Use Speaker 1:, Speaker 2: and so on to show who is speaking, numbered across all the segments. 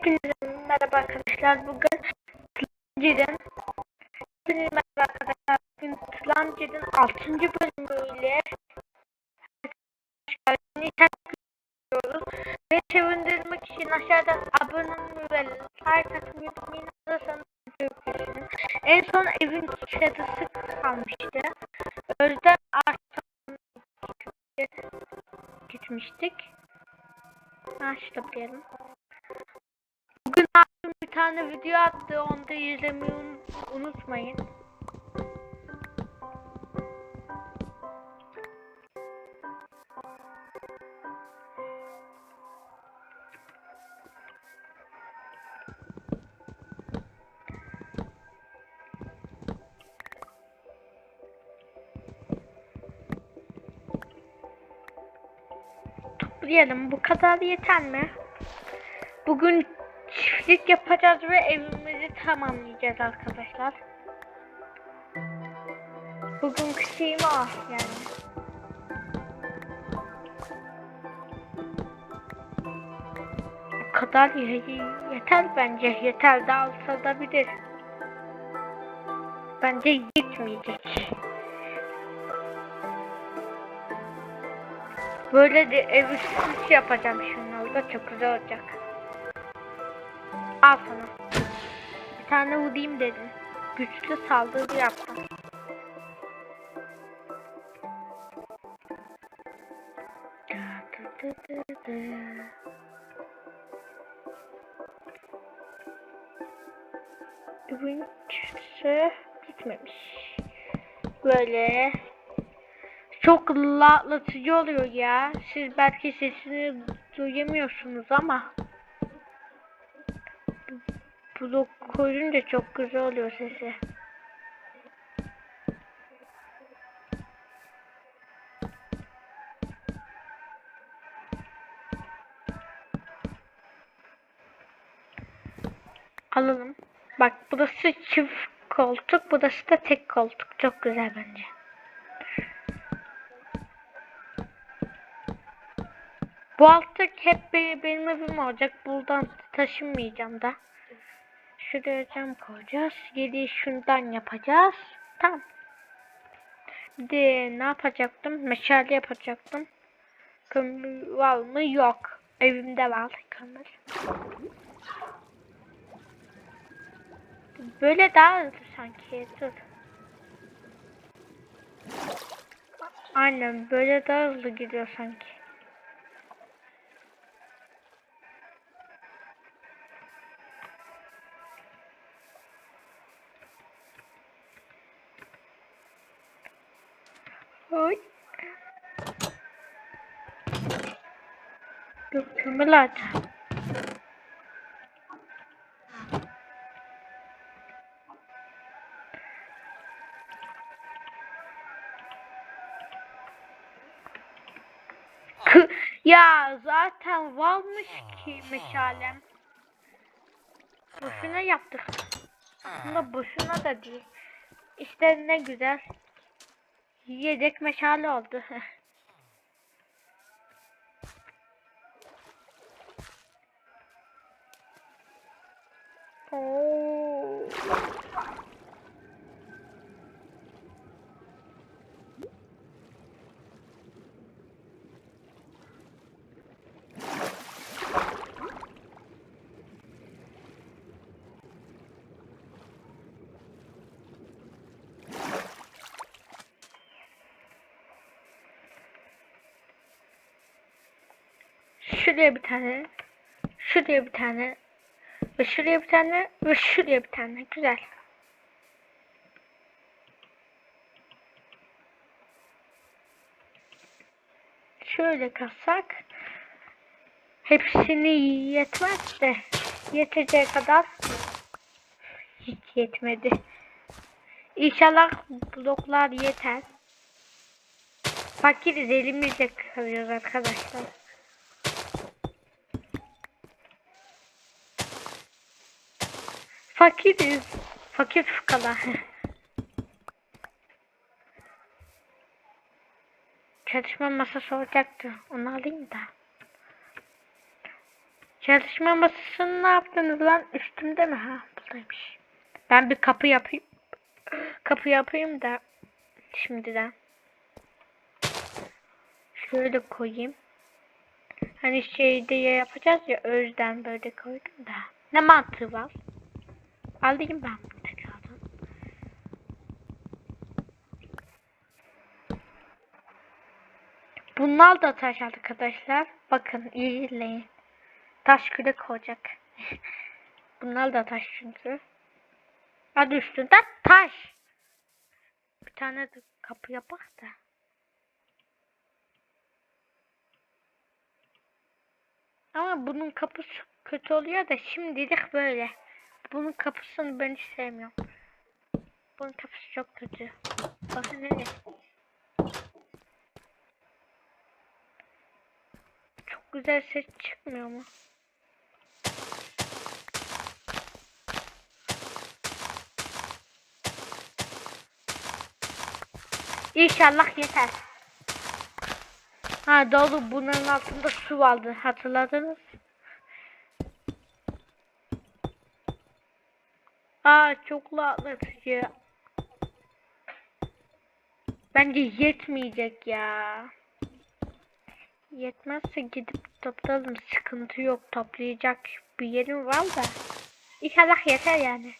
Speaker 1: Hepinize merhaba arkadaşlar. Bugün Tlancı'nın Hepinize merhaba arkadaşlar. Bugün Tlancı'nın 6. bölümüyle Hoş yapıyoruz. Ve sevindirmek için aşağıdan abone olmayı like atmayı unutmayın. Hazırsanız görüşürüz. En son evin çatısı kalmıştı. O yüzden artık gitmiştik. Ha şurada tane video attı. Onu da izlemeyi un- unutmayın. Toplayalım. Bu kadar yeter mi? Bugün çiftlik yapacağız ve evimizi tamamlayacağız arkadaşlar. Bugün şeyim o yani. Bu kadar ye- yeter bence. Yeter daha artabilir. Bence yetmeyecek. Böyle de ev üstü yapacağım şunları da çok güzel olacak. Al sana. Bir tane vurayım dedim. Güçlü saldırı yaptım. Ürün çıkışı gitmemiş. Böyle çok rahatlatıcı oluyor ya. Siz belki sesini duyamıyorsunuz ama blok koyunca çok güzel oluyor sesi. Alalım. Bak burası çift koltuk, burası da tek koltuk. Çok güzel bence. Bu alttaki hep be- benim evim olacak. Buradan taşınmayacağım da. Şuraya cam koyacağız. Geriye şundan yapacağız. Tamam. De ne yapacaktım? Meşale yapacaktım. Kömür var mı? Yok. Evimde var kömür. Böyle daha hızlı sanki. Dur. Aynen böyle daha hızlı gidiyor sanki. Oy. Dur kömür. Kı- ya zaten varmış ki meşalem. Boşuna yaptık. Aslında boşuna da değil. İşte ne güzel. Yedek meşale oldu. Şuraya bir tane. Şuraya bir tane. Ve şuraya bir tane. Ve şuraya bir tane. Güzel. Şöyle kalsak. Hepsini yetmez de. Yeteceği kadar. Hiç yetmedi. İnşallah bloklar yeter. Fakiriz elimizle kırıyoruz arkadaşlar. Fakiriz. Fakir fukara. Çalışma masası olacaktı. Onu alayım da. Çalışma masasını ne yaptınız lan? Üstümde mi? Ha buradaymış. Ben bir kapı yapayım. Kapı yapayım da şimdiden. Şöyle koyayım. Hani şeyde ya yapacağız ya o yüzden böyle koydum da. Ne mantığı var? Alayım ben tekrardan. Bunlar da taş arkadaşlar. Bakın iyi izleyin. Taş kürek olacak. Bunlar da taş çünkü. Adı üstünde taş. Bir tane de kapı yapak da. Ama bunun kapısı kötü oluyor da şimdilik böyle. Bunun kapısını ben hiç sevmiyorum. Bunun kapısı çok kötü. Bakın hele. Çok güzel ses çıkmıyor mu? İnşallah yeter. Ha doğru bunların altında su vardı hatırladınız. Aa çok rahatlatıcı. Bence yetmeyecek ya. Yetmezse gidip toplayalım. Sıkıntı yok. Toplayacak bir yerim var da. İnşallah yeter yani.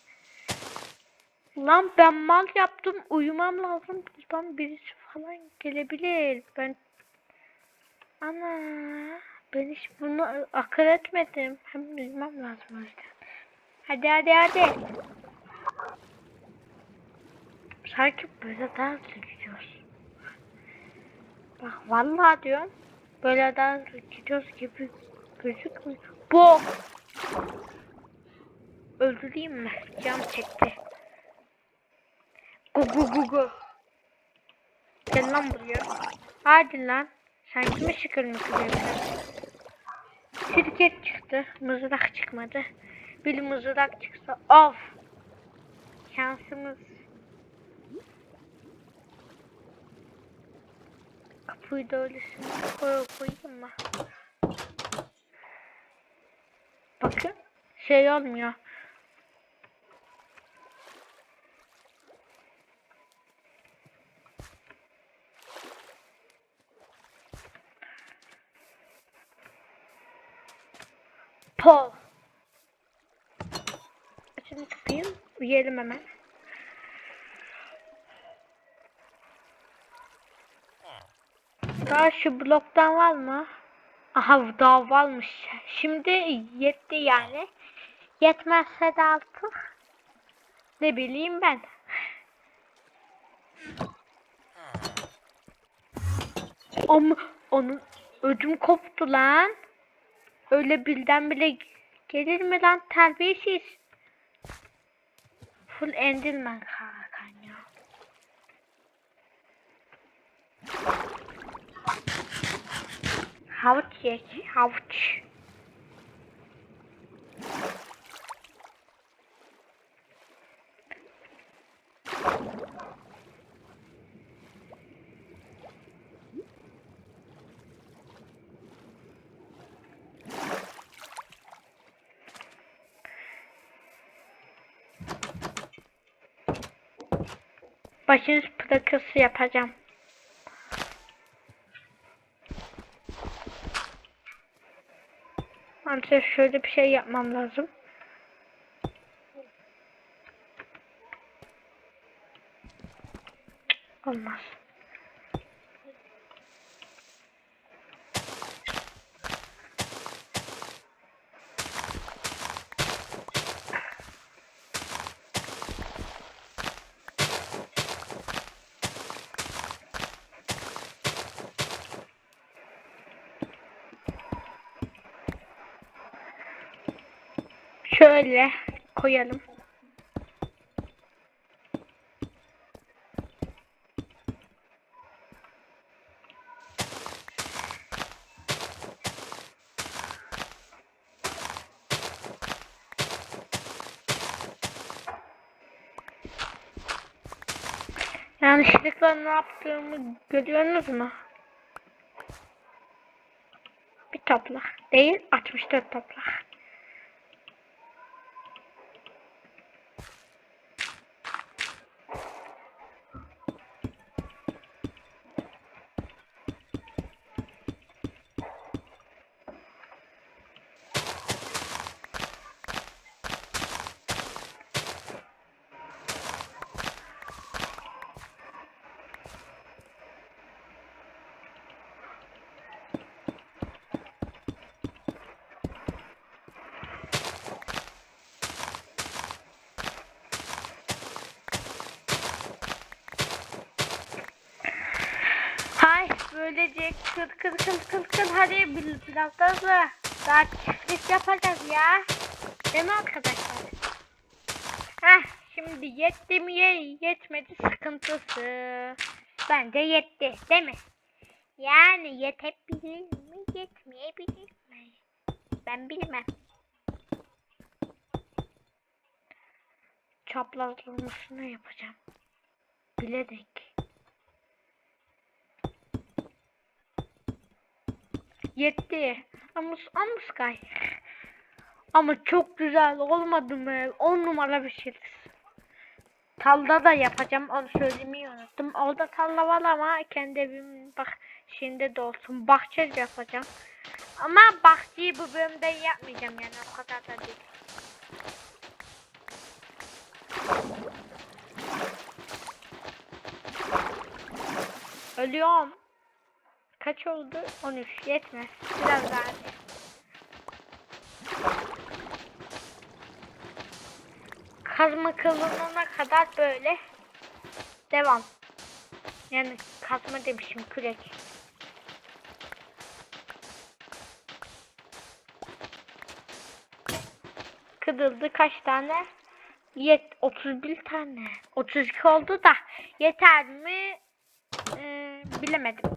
Speaker 1: Lan ben mal yaptım. Uyumam lazım. Buradan birisi falan gelebilir. Ben Ana ben hiç bunu akıl etmedim. Hem uyumam lazım o. Hadi hadi hadi. Sanki böyle daha hızlı. Bak vallahi diyorum. Böyle daha hızlı gidiyoruz gibi gözükmüyor. Bu. Öldüreyim mi? Cam çekti. Gu gu gu gu. Gel lan buraya. Hadi lan. Sen kime şıkırmak ediyorsun? Şirket çıktı. Mızrak çıkmadı. Bir mızrak çıksa of. Şansımız. Kapıyı da öylesine koy koyayım mı? Bakın şey olmuyor. Po. Açın kapıyı. Yiyelim hemen. Daha şu bloktan var mı? Aha daha varmış. Şimdi yetti yani. Yetmezse de artık ne bileyim ben. Ama onun ödüm koptu lan. Öyle bilden bile gelir mi lan terbiyesiz. Full Enderman Hakan ya. Havuç ye, havuç. Başınız plakası yapacağım. Maalesef şöyle bir şey yapmam lazım. Olmaz. Şöyle koyalım. Yanlışlıkla ne yaptığımı görüyorsunuz mu? Bir topla. Değil 64 toprak. Böylece kır kır kır kır kır hadi bir- biraz daha. Daha çiftlik yapacağız ya. Değil mi arkadaşlar? Heh şimdi yetti mi ye yetmedi sıkıntısı. Bence yetti değil mi? Yani yetebilir mi yetmeyebilir mi? Ben bilmem. Çaprazlamasını yapacağım. Bilerek. Yetti. Ama Amuskay. Ama çok güzel olmadı mı? 10 numara bir şey. Talda da yapacağım. Onu söylemeyi unuttum. Orada talla var ama kendi evimin bak şimdi de olsun. Bahçe yapacağım. Ama bahçeyi bu bölümde yapmayacağım yani o kadar da değil. Ölüyorum. Kaç oldu? 13. Yetmez. Biraz daha. Kazma kılınana kadar böyle devam. Yani kazma demişim kürek. Kırıldı kaç tane? Yet 31 tane. 32 oldu da yeter mi? Ee, bilemedim.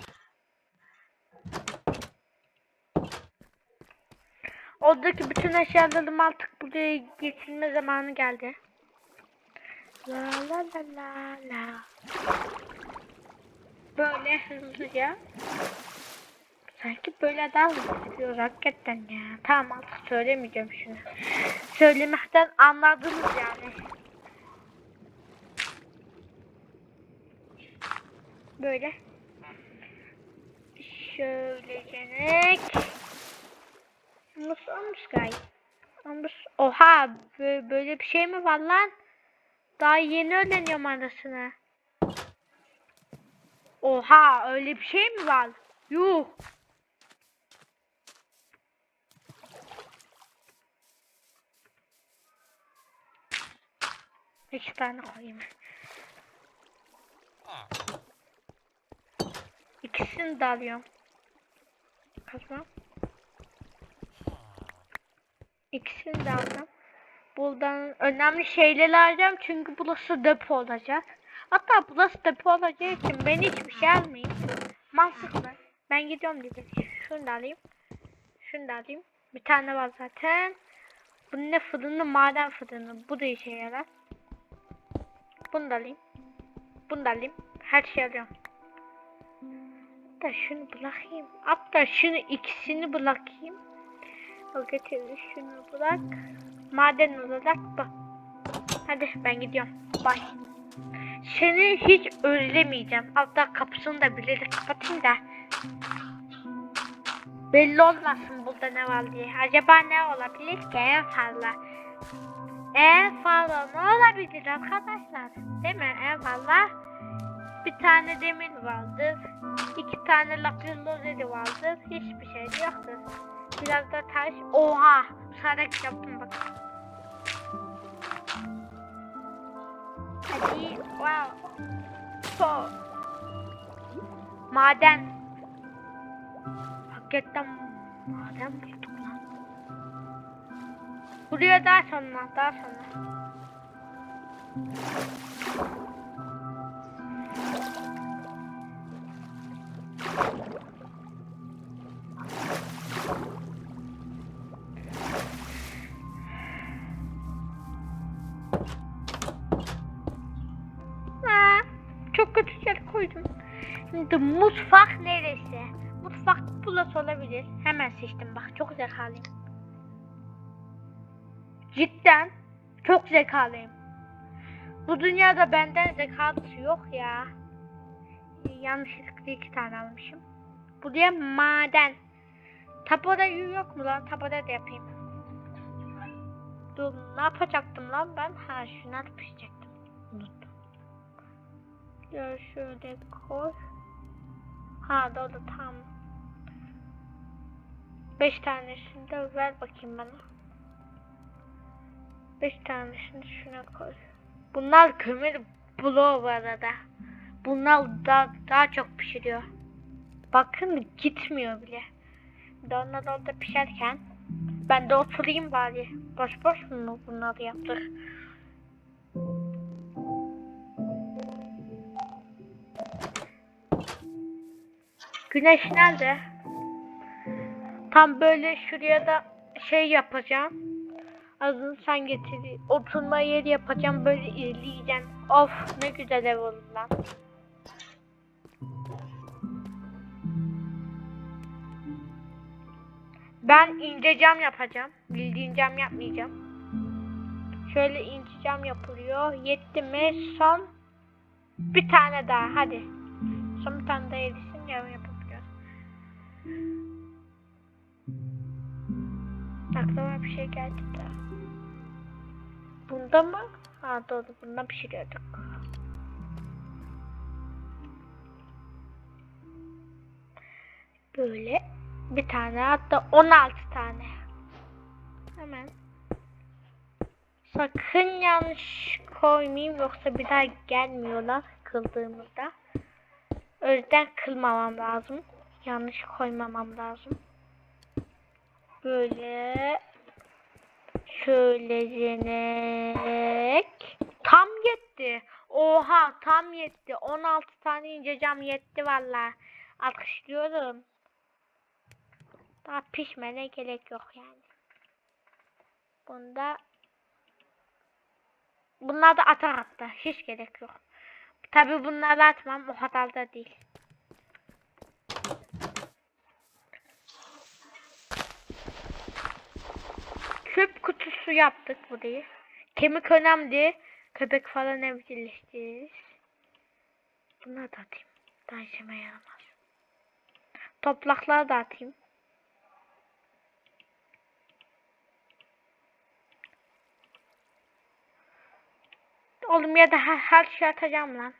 Speaker 1: Oradaki bütün eşyalarım artık buraya getirme zamanı geldi. La la la la la. Böyle hızlıca. Sanki böyle daha hızlı hakikaten ya. Tamam artık söylemeyeceğim şunu. Söylemekten anladınız yani. Böyle. Şöyle genek. Nasıl olmuş gay? Olmuş. Oha bö- böyle bir şey mi var lan? Daha yeni öğreniyorum arasını. Oha öyle bir şey mi var? Yuh. İki tane koyayım. İkisini de alıyorum. Kazma. İkisini de aldım. Buradan önemli şeyleri alacağım çünkü burası depo olacak. Hatta burası depo olacağı için ben hiçbir şey almayayım. Mantıklı. Ben gidiyorum dedim. Şunu da alayım. Şunu da alayım. Bir tane var zaten. Bu ne fırını? Maden fırını. Bu da işe yarar. Bunu da alayım. Bunu da alayım. Her şeyi alıyorum. Hatta şunu bırakayım. Hatta şunu ikisini bırakayım. O getirdi şunu bırak. Maden olarak bak. Hadi ben gidiyorum. Bye. Seni hiç özlemeyeceğim. Hatta kapısını da bilerek kapatayım da. Belli olmasın burada ne var diye. Acaba ne olabilir ki en fazla? En fazla ne olabilir arkadaşlar? Değil mi? En fazla bir tane demir vardır. iki tane lapis lazuli vardır. Hiçbir şey yoktur. Biraz da taş. Oha! Sarak yaptım bak. Hadi. Wow. So. Maden. Hakikaten maden bulduk lan. Buraya daha sonra, daha sonra. Şimdi mutfak neresi? Mutfak burası olabilir. Hemen seçtim bak çok zekalıyım. Cidden çok zekalıyım. Bu dünyada benden zekalısı yok ya. Yanlışlıkla iki tane almışım. Bu diye maden. Tapoda yok mu lan? Tapoda da yapayım. Dur ne yapacaktım lan ben? Ha şuna pişecektim. Unuttum. Ya şöyle koy. Ha doğru tamam. Beş tanesini de ver bakayım bana. Beş tanesini şuna koy. Bunlar kömür bloğu bu arada. Bunlar daha, daha çok pişiriyor. Bakın gitmiyor bile. Onlar orada pişerken ben de oturayım bari. Boş boş mu bunları yaptık? Güneş nerede? Tam böyle şuraya da şey yapacağım. Azın sen getir. Oturma yeri yapacağım böyle izleyeceğim. Of ne güzel ev olur lan. Ben ince cam yapacağım. Bildiğin cam yapmayacağım. Şöyle ince cam yapılıyor. Yetti mi? Son bir tane daha. Hadi. Son bir tane daha erisin cam yapabiliyoruz. Aklıma bir şey geldi de. Bunda mı? Ha doğru bunda pişiriyorduk. Böyle bir tane hatta 16 tane. Hemen. Sakın yanlış koymayayım yoksa bir daha gelmiyorlar kıldığımızda. O yüzden kılmamam lazım. Yanlış koymamam lazım. Böyle şöyle yenek. Tam yetti. Oha tam yetti. 16 tane ince cam yetti valla. Alkışlıyorum. Daha pişmene gerek yok yani. Bunda Bunlar da atar hatta. Hiç gerek yok. Tabi bunları atmam. O kadar da değil. Çöp kutusu yaptık burayı. Kemik önemli. Köpek falan evcilleştiririz. Bunları da atayım. Daha işime yaramaz. Toplakları da atayım. Oğlum ya da her, her şey atacağım lan.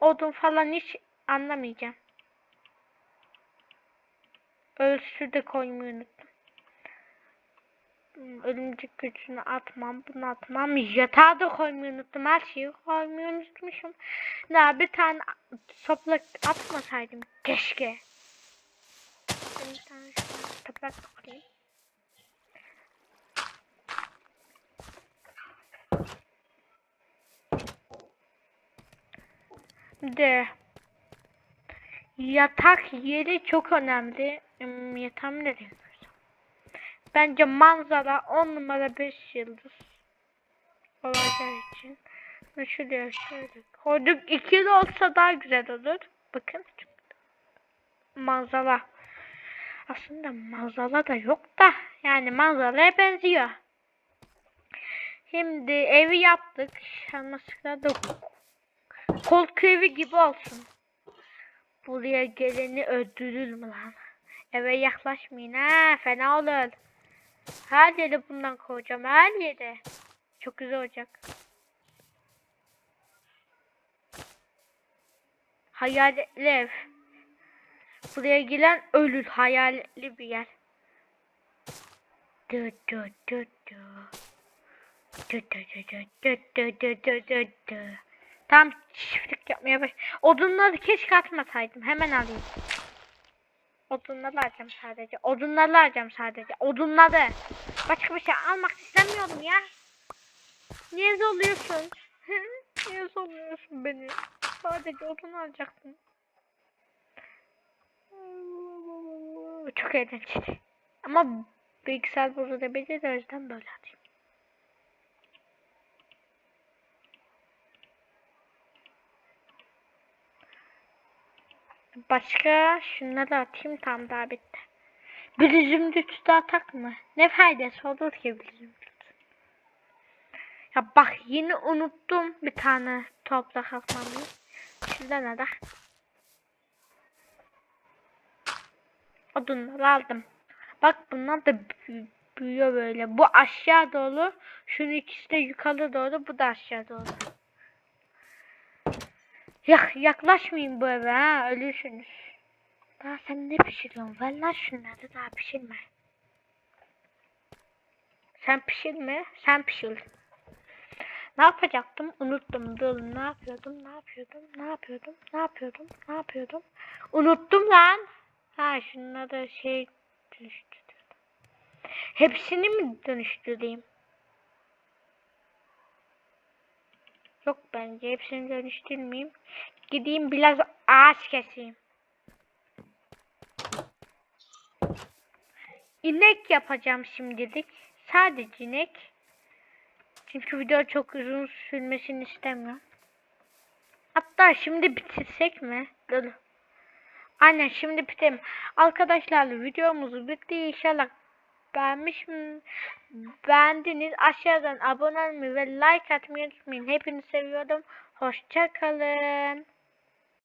Speaker 1: Odun falan hiç anlamayacağım. Ölçüsü de koymayı unuttum. Örümcek gücünü atmam, bunu atmam. Yatağı da koymayı unuttum. Her şeyi koymayı unutmuşum. Daha bir tane toprak atmasaydım. Keşke. Bir tane toprak koyayım. De yatak yeri çok önemli. Hmm, Yatağımı nereye? Bence manzara 10 numara 5 yıldız olacağı için. Şuraya şöyle koyduk. İkili olsa daha güzel olur. Bakın. Manzara. Aslında manzara da yok da. Yani manzaraya benziyor. Şimdi evi yaptık. Yanlışlıkla da Korku evi gibi olsun. Buraya geleni öldürür mü lan? Eve yaklaşmayın ha fena olur. Her yere bundan koyacağım her yere. Çok güzel olacak. Hayaletli ev. Buraya gelen ölür. Hayaletli bir yer. Dö dö dö dö. Tam çiftlik yapmaya baş. Odunları keşke atmasaydım. Hemen alayım. Odunları alacağım sadece. Odunları alacağım sadece. Odunları. Başka bir şey almak istemiyorum ya. Niye zorluyorsun? Niye zorluyorsun beni? Sadece odun alacaktım. Çok eğlenceli. Ama bilgisayar bozulabilir o yüzden böyle atayım. Başka şunları atayım tam daha bitti. Bir zümrütü de atak mı? Ne faydası olur ki bir zümrüt? Ya bak yine unuttum bir tane toprak atmamı. Şurada ne de? Odunları aldım. Bak bunlar da bü- büyüyor böyle. Bu aşağı doğru. Şunun ikisi de yukarı doğru. Bu da aşağı doğru. Yak yaklaşmayın bu eve ha. Ölürsünüz. Daha sen ne pişiriyorsun? Ver lan şunları daha pişirme. Sen pişirme. Sen pişir. Ne yapacaktım? Unuttum. Dur ne yapıyordum? Ne yapıyordum? Ne yapıyordum? Ne yapıyordum? Ne yapıyordum? Unuttum lan. Ha şunları şey dönüştürdüm. Hepsini mi dönüştüreyim? Yok bence hepsini dönüştürmeyeyim. Gideyim biraz ağaç keseyim. İnek yapacağım şimdilik. Sadece inek. Çünkü video çok uzun sürmesini istemiyorum. Hatta şimdi bitirsek mi? Dur. Aynen şimdi bitirelim. Arkadaşlar videomuz bitti. İnşallah beğenmiş mi? Beğendiniz. Aşağıdan abone olmayı ve like atmayı unutmayın. Hepinizi seviyorum. Hoşça kalın.